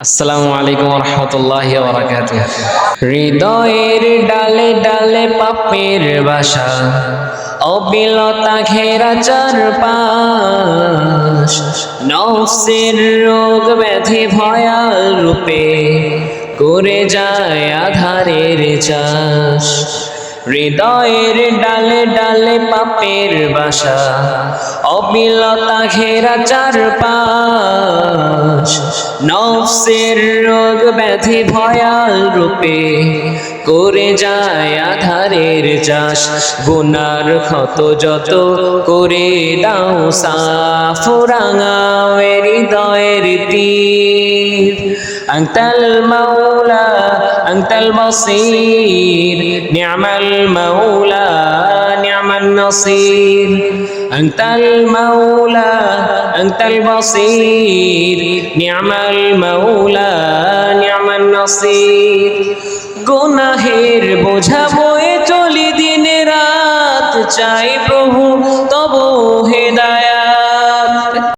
আসসালামু আলাইকুম রহমতুল্লাহ বারাকাত হৃদয়ের ডালে ডালে পাপের বাসা, অবিলতা ঘেরা চারপাশ, নফসের রোগ ব্যাধি ভয়াল রূপে করে যায় আধারের চাষ। হৃদয়ের ডালে ডালে পাপের বাসা, অবিলতা ঘেরা চারপাশ। নফসের রোগ ব্যাধি ভয়াল রূপে করে যায় আধারের চাষ। গুনার ক্ষত যত করে দাও সাফরাঙাও হৃদয়ের তীর। আন্তাল মাওলা أنت البصير نعم المولى نعم النصير أنت المولى أنت البصير نعم المولى نعم النصير গুনাহের বোঝা বয়ে চলি দিন রাত চাই প্রভু তো